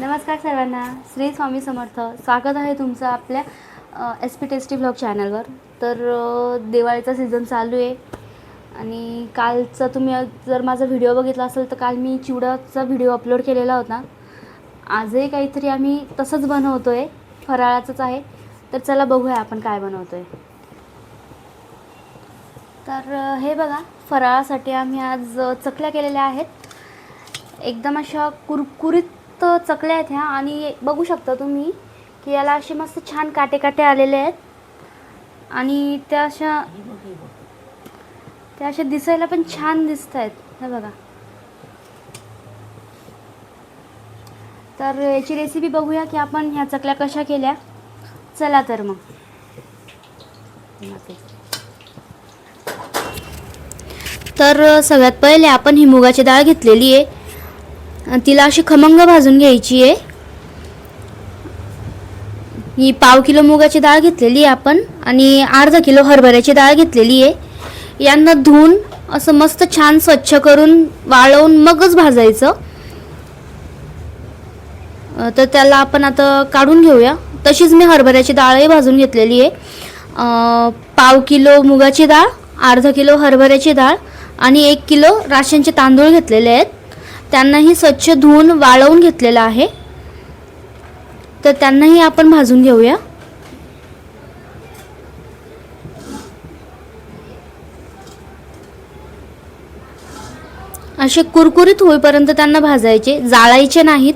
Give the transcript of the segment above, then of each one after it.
नमस्कार सर्वांना. श्री स्वामी समर्थ. स्वागत आहे तुमचं आपल्या एस पी टेस्टी ब्लॉग चॅनलवर तर दिवाळीचा सीझन चालू आहे. आणि कालचा तुम्ही जर माझा व्हिडिओ बघितला असेल तर काल मी चिवड्याचा व्हिडिओ अपलोड केलेला होता. आजही काहीतरी आम्ही तसंच बनवतो आहे फराळाचंच आहे. तर चला बघूया आपण काय बनवतो आहे तर हे बघा. फराळासाठी आम्ही आज चकल्या केलेल्या आहेत. एकदम अशा कुरकुरीत चकल्या आहेत ह्या. आणि बघू शकता तुम्ही की याला असे मस्त छान काटे काटे आलेले आहेत. आणि त्या अशा त्या अशा दिसायला पण छान दिसत आहेत. हे बघा. तर याची रेसिपी बघूया की आपण ह्या चकल्या कशा केल्या. चला तर मग. तर सगळ्यात पहिले आपण ही मुगाची डाळ घेतलेली आहे. तिला अशी खमंग भाजून घ्यायची आहे. ही पाव किलो मुगाची डाळ घेतलेली आहे आपण आणि अर्धा किलो हरभऱ्याची डाळ घेतलेली आहे. यांना धुवून असं मस्त छान स्वच्छ करून वाळवून मगच भाजायचं. तर त्याला आपण आता काढून घेऊया. तशीच मी हरभऱ्याची डाळही भाजून घेतलेली आहे. पाव किलो मुगाची डाळ अर्धा किलो हरभऱ्याची डाळ आणि एक किलो राशनचे तांदूळ घेतलेले आहेत. त्यांनाही स्वच्छ धुवून वाळवून घेतलेलं आहे. तर त्यांनाही आपण भाजून घेऊया. असे कुरकुरीत होईपर्यंत त्यांना भाजायचे जाळायचे नाहीत.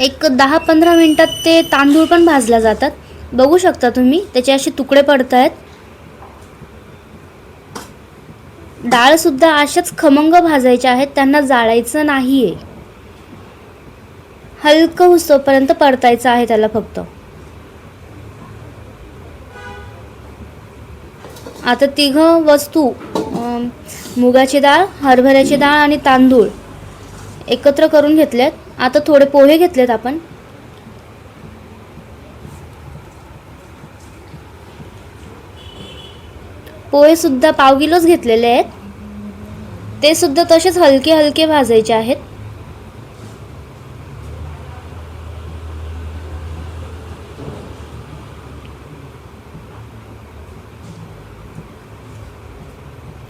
एक दहा पंधरा मिनटात ते तांदूळ पण भाजल्या जातात. बघू शकता तुम्ही त्याचे असे तुकडे पडत आहेत डाळसुद्धा अशाच खमंग भाजायचे आहेत त्यांना जाळायचं नाही आहे हलकं हुसोपर्यंत परतायचं आहे त्याला फक्त. आता तिघं वस्तू मुगाची डाळ हरभऱ्याची डाळ आणि तांदूळ एकत्र करून घेतल्यात. आता थोडे पोहे घेतलेत आपण. पोहे सुद्धा पाव किलोच घेतलेले आहेत. ते सुद्धा तसेच हलके हलके भाजायचे आहेत.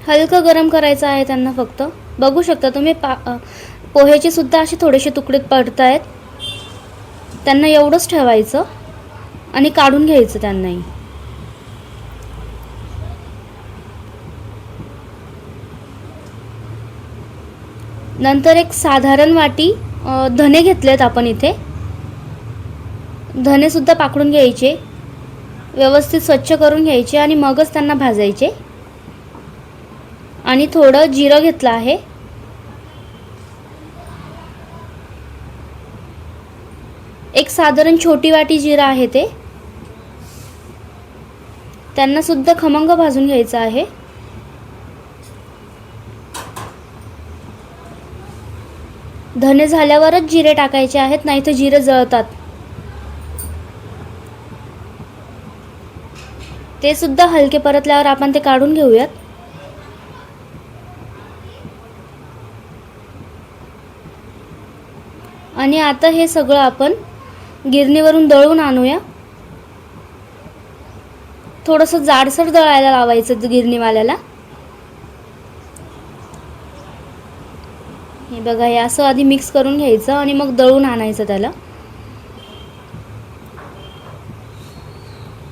हलकं गरम करायचं आहे त्यांना फक्त. बघू शकता तुम्ही पा पोह्याचे सुद्धा असे थोडेसे तुकडे पडत आहेत त्यांना एवढंच ठेवायचं आणि काढून घ्यायचं त्यांनाही. नंतर एक साधारण वाटी धने घेतलेत आपण इथे. धनेसुद्धा पाकडून घ्यायचे व्यवस्थित स्वच्छ करून घ्यायचे आणि मगच त्यांना भाजायचे. आणि थोडं जिरं घेतलं आहे. एक साधारण छोटी वाटी जिरं आहे ते. त्यांना सुद्धा खमंग भाजून घ्यायचं आहे. धने झाल्यावरच जिरे टाकायचे आहेत नाही तर जिरे जळतात. ते सुद्धा हलके परतल्यावर आपण ते काढून घेऊयात. आणि आता हे सगळं आपण गिरणीवरून दळून आणूया. थोडंसं जाडसर दळायला लावायचं गिरणीवाल्याला. हे बघा हे असं आधी मिक्स करून घ्यायचं आणि मग दळून आणायचं त्याला.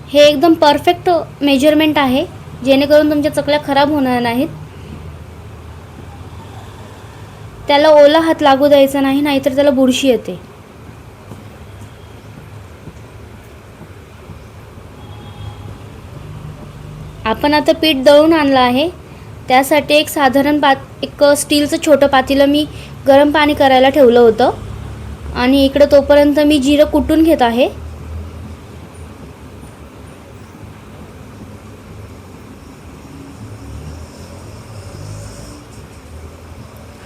हे एकदम परफेक्ट मेजरमेंट आहे जेणेकरून तुमच्या चकल्या खराब होणार नाहीत. त्याला ओला हात लागू द्यायचा नाही नाहीतर त्याला बुरशी येते. आपण आता पीठ दळून आणलं आहे. त्यासाठी एक साधारण पात एक स्टीलचं छोटं पातेलं मी गरम पाणी करायला ठेवलं होतं. आणि इकडं तोपर्यंत मी जिरं कुटून घेत आहे.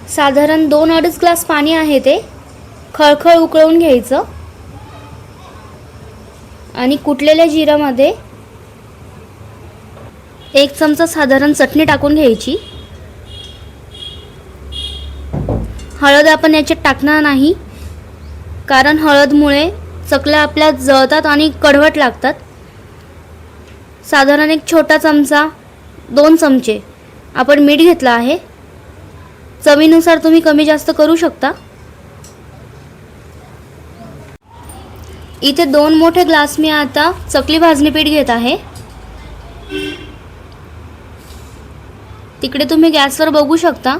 साधारण दोन अडीच ग्लास पाणी आहे ते. खळखळ उकळवून घ्यायचं. आणि कुटलेल्या जिरामध्ये एक चमचा साधारण चटणी टाकून घ्यायची. हळद आपण याच्यात टाकणार नाही. कारण हळदमुळे चकल्या आपल्या जळतात आणि कडवट लागतात. साधारण एक छोटा चमचा दोन चमचे आपण मीठ घेतलं आहे. चवीनुसार तुम्ही कमी जास्त करू शकता. इथे दोन मोठे ग्लास मी आता चकली भाजणी पीठ घेत आहे. तिकडे तुम्ही गॅसवर बघू शकता.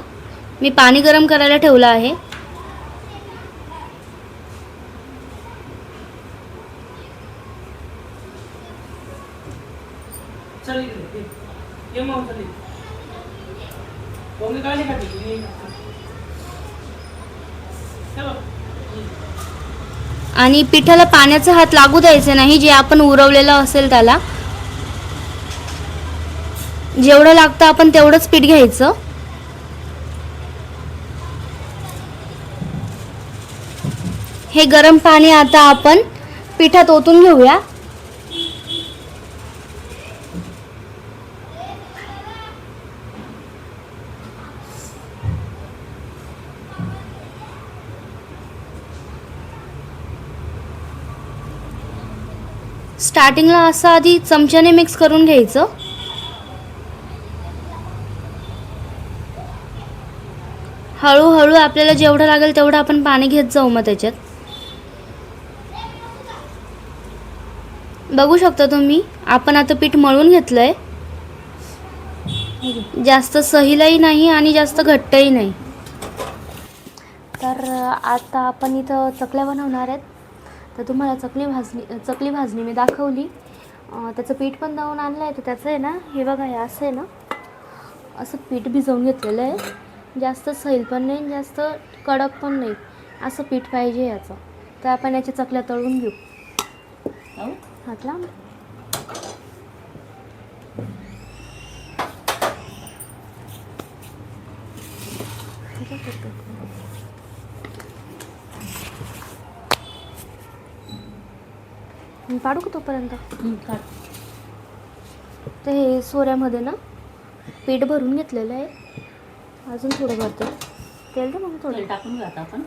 मी पाणी गरम करायला ठेवलं आहे. आणि पिठाला पाण्याचा हात लागू द्यायचा नाही जे आपण उरवलेलं असेल त्याला. जेवढं लागतं आपण तेवढंच पीठ घ्यायचं. हे गरम पाणी आता आपण पिठात ओतून घेऊया. स्टार्टिंगला असं आधी चमच्याने मिक्स करून घ्यायचं. हळूहळू आपल्याला जेवढं लागेल तेवढं आपण पाणी घेत जाऊ मग त्याच्यात. बघू शकता तुम्ही आपण आता पीठ मळून घेतलं आहे जास्त सहीलाही नाही आणि जास्त घट्टही नाही. तर आता आपण इथं चकल्या बनवणार आहेत. तर तुम्हाला चकली भाजणी चकली भाजणी मी दाखवली. त्याचं पीठ पण दळून आणलं आहे तर त्याचं आहे ना हे बघा हे असं आहे ना असं पीठ भिजवून घेतलेलं आहे. जास्त सैल पण नाही जास्त कडक पण नाही. असं पीठ पाहिजे याचं. तर आपण याच्या चकल्या तळून घेऊ. हो? हातला? पाडू का तोपर्यंत. तर हे सोऱ्यामध्ये ना पीठ भरून घेतलेलं आहे. अजून थोडं भरते. तेल दे मग थोडं. टाकून आता आपण.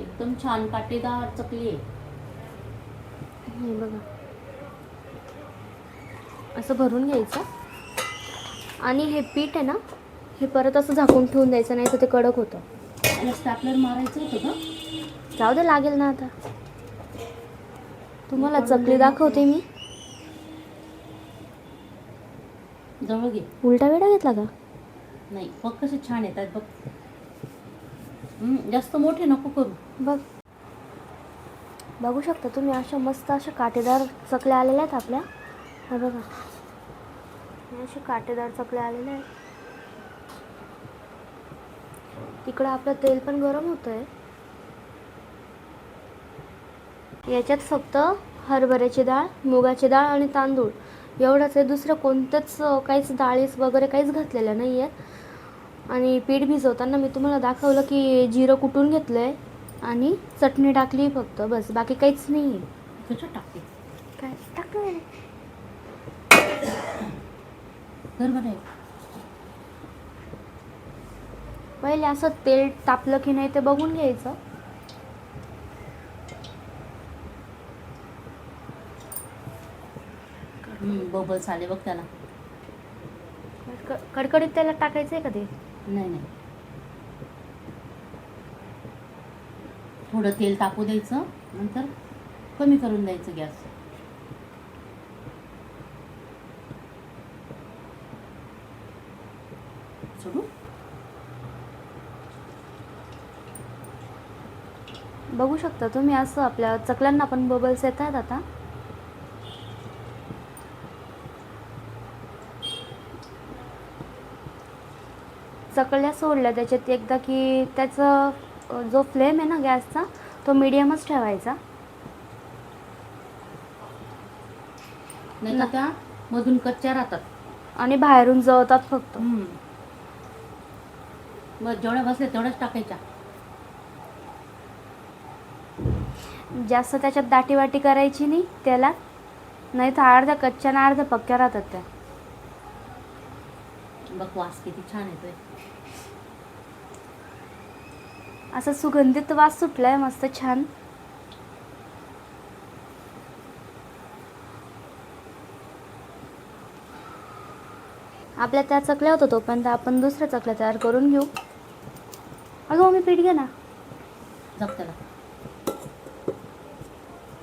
एकदम छान काटेदार चकली आहे. हे बघा. असं भरून घ्यायचं. आणि हे पीठ आहे ना हे परत असं झाकून ठेवून द्यायचं नाही तर ते कडक होतं. स्टॅपलर मारायचं होतं का? जाऊ दे लागेल ना आता. तुम्हाला चकली दाखवते मी. जवळ घे. उलटा वेळा घेतला का? नाही बघ कसे छान येतात बघ. जास्त मोठे नको करू. बघ. बघू शकता तुम्ही अशा मस्त अशा काटेदार चकल्या आलेल्या आहेत आपल्या. हा बघा. अशा काटेदार चकल्या आलेल्या आहेत. तिकडं आपलं तेल पण गरम होतं आहे याच्यात फक्त हरभऱ्याची डाळ मुगाची डाळ आणि तांदूळ. एवढंच आहे. दुसरं कोणतंच काहीच डाळीस वगैरे काहीच घातलेलं नाही आहे आणि पीठ भिजवताना मी तुम्हाला दाखवलं की जिरं कुटून घेतलं आहे आणि चटणी टाकली फक्त. बस. बाकी काहीच नाही आहे त्याच्यात टाकते? काय? टाकलं पहिले असं तेल तापलं की नाही ते बघून घ्यायचं. बबल्स आले बघ त्याला. कडकडीत त्याला टाकायचं आहे का ते? नाही नाही. थोडं तेल टाकू द्यायचं नंतर कमी करून द्यायचं गॅस. सोडू? बघू शकता तुम्ही असं आपल्या चकल्यांना पण बबल्स येत आहेत आता. चकल्या सोडल्या. त्याच्यात एकदा की त्याचं जो फ्लेम आहे ना गॅसचा तो मिडियमच ठेवायचा. नाही तर त्या मधून कच्च्या राहतात. आणि बाहेरून जळतात फक्त. हम्म. मग जेवढ्या बसल्या तेवढ्याच टाकायच्या. जास्त त्याच्यात दाटी वाटी करायची नाही त्याला. नाही तर अर्ध्या कच्च्या ना अर्ध्या पक्क्या राहतात त्या. बघ वास किती छान येतोय. असं सुगंधित वास सुटलाय मस्त छान. आपल्या त्या चकल्या होत्या तोपर्यंत आपण दुसऱ्या चकल्या तयार करून घेऊ. अगं मम्मी पीठ घे ना.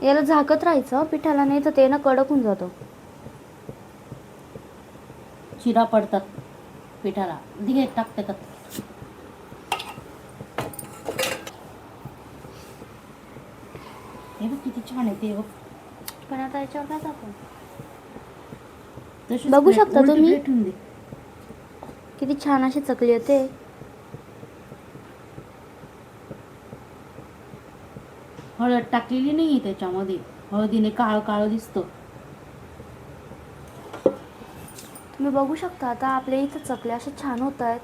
याला झाकत राहायचं पिठाला नाही तर ते ना कडक होऊन जातो. चिरा पडतात. पिठाला. दिघे टाक त्याच्यात हे बघ किती छान आहे ते बघ. पण आता याच्यावर काय टाकू बघू शकता तुम्ही? किती छान अशी चकली येते हळद टाकलेली नाही त्याच्यामध्ये. हळदीने काळं काळं दिसतं. तुम्ही बघू शकता आता आपल्या इथं चकल्या अशा छान होत आहेत.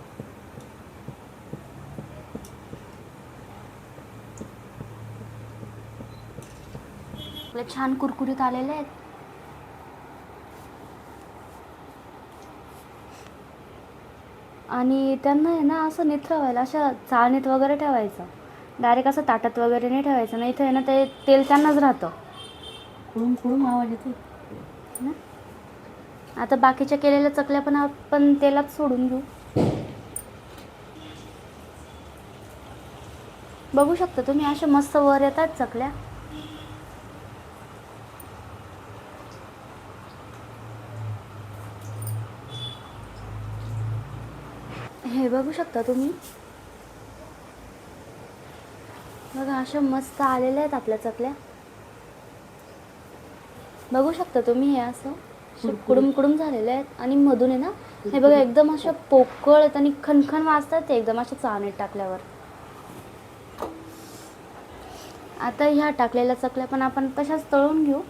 आपल्या छान कुरकुरीत आलेले आहेत. आणि त्यांना आहे ना असं निथरवायला अशा चाळणीत वगैरे ठेवायचं. डायरेक्ट असं ताटात वगैरे नाही ठेवायचं. नाही तर आहे ना ते तेल त्यांनाच राहतं. कुळून कुळून आवाज येते ना आता बाकीच्या केलेल्या चकल्या पण आपण तेलात सोडून घेऊ बघू शकता तुम्ही अशा मस्त वर येतात चकल्या. हे बघू शकता तुम्ही. बघा अशा मस्त आलेल्या आहेत आपल्या चकल्या. बघू शकता तुम्ही हे असं. असे. कुडूम कुडूम झालेले आहेत. आणि मधून आहे ना हे बघा एकदम अशा पोकळ आहेत आणि खणखण वाजतात ते एकदम अशा चाळणीत टाकल्यावर. आता ह्या टाकलेल्या चकल्या पण आपण तशाच तळून घेऊ.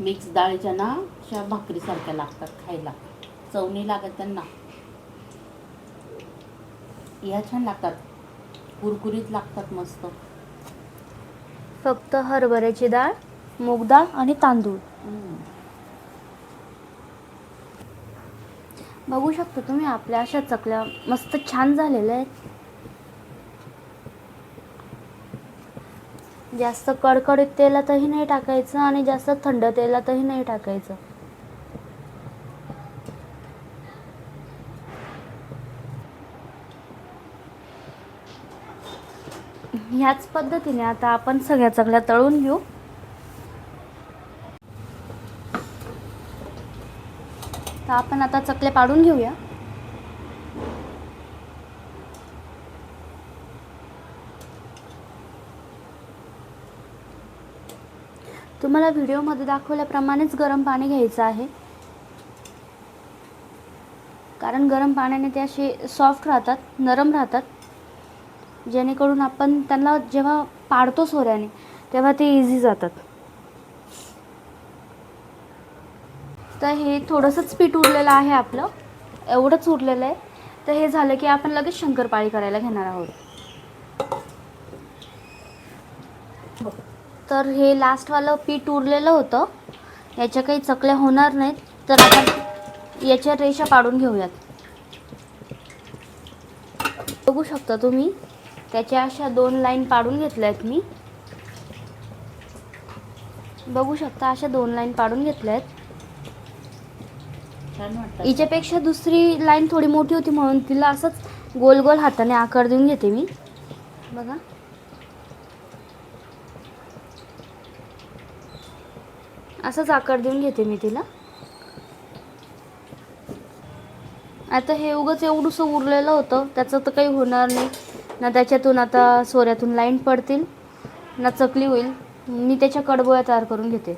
मिक्स डाळीच्या ना अशा भाकरीसारख्या लागतात खायला. चवणी लागत त्यांना. या छान लागतात. कुरकुरीत लागतात मस्त. फक्त हरभऱ्याची डाळ मूग डाळ आणि तांदूळ. बघू शकता तुम्ही आपल्या अशा चकल्या मस्त छान झालेल्या आहेत. जास्त कडकडीत तेलातही नाही टाकायचं आणि जास्त थंड तेलातही नाही टाकायचं. ह्याच पद्धतीने आता आपण सगळ्या चकल्या तळून घेऊ. तर आपण आता चकल्या पाडून घेऊया. तुम्हाला व्हिडिओमध्ये दाखवल्याप्रमाणेच गरम पाणी घ्यायचं आहे. कारण गरम पाण्याने ते असे सॉफ्ट राहतात नरम राहतात. जेणेकरून आपण त्यांना जेव्हा पाडतो सोऱ्याने तेव्हा ते इझी जातात. तर हे थोडंसंच पीठ उरलेलं आहे आपलं. एवढंच उरलेलं आहे. तर हे झालं की आपण लगेच शंकरपाळी करायला घेणार आहोत. तर हे लास्टवालं पीठ उरलेलं होतं. याच्या काही चकल्या होणार नाहीत. तर आपण याच्या रेषा पाडून घेऊयात. बघू शकता तुम्ही त्याच्या अशा दोन लाईन पाडून घेतल्या आहेत मी. बघू शकता अशा दोन लाईन पाडून घेतल्या आहेत हिच्यापेक्षा दुसरी लाईन थोडी मोठी होती म्हणून तिला असंच गोल गोल हाताने आकार देऊन घेते मी. बघा. असंच आकार देऊन घेते मी तिला. आता हे उगंच एवढंसं उरलेलं होतं त्याचं तर काही होणार नाही. ना त्याच्यातून आता सोऱ्यातून लाईन पडतील ना चकली होईल. मी त्याच्या कडबोळ्या तयार करून घेते.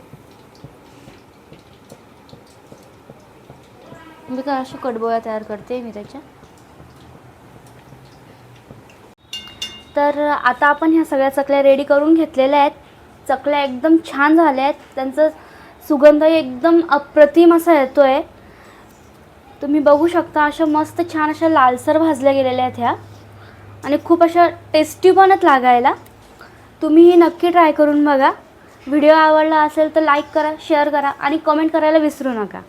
मी का अशा कडबोळ्या तयार करते मी त्याच्या. तर आता आपण ह्या सगळ्या चकल्या रेडी करून घेतलेल्या आहेत. चकल्या एकदम छान झाल्या आहेत. त्यांचा सुगंधही एकदम अप्रतिम असा येतो आहे तुम्ही बघू शकता अशा मस्त छान अशा लालसर भाजल्या गेलेल्या आहेत ह्या. आणि खूप अशा टेस्टी पण आहेत लागायला. तुम्हीही नक्की ट्राय करून बघा. व्हिडिओ आवडला असेल तर लाईक करा शेअर करा आणि कमेंट करायला विसरू नका.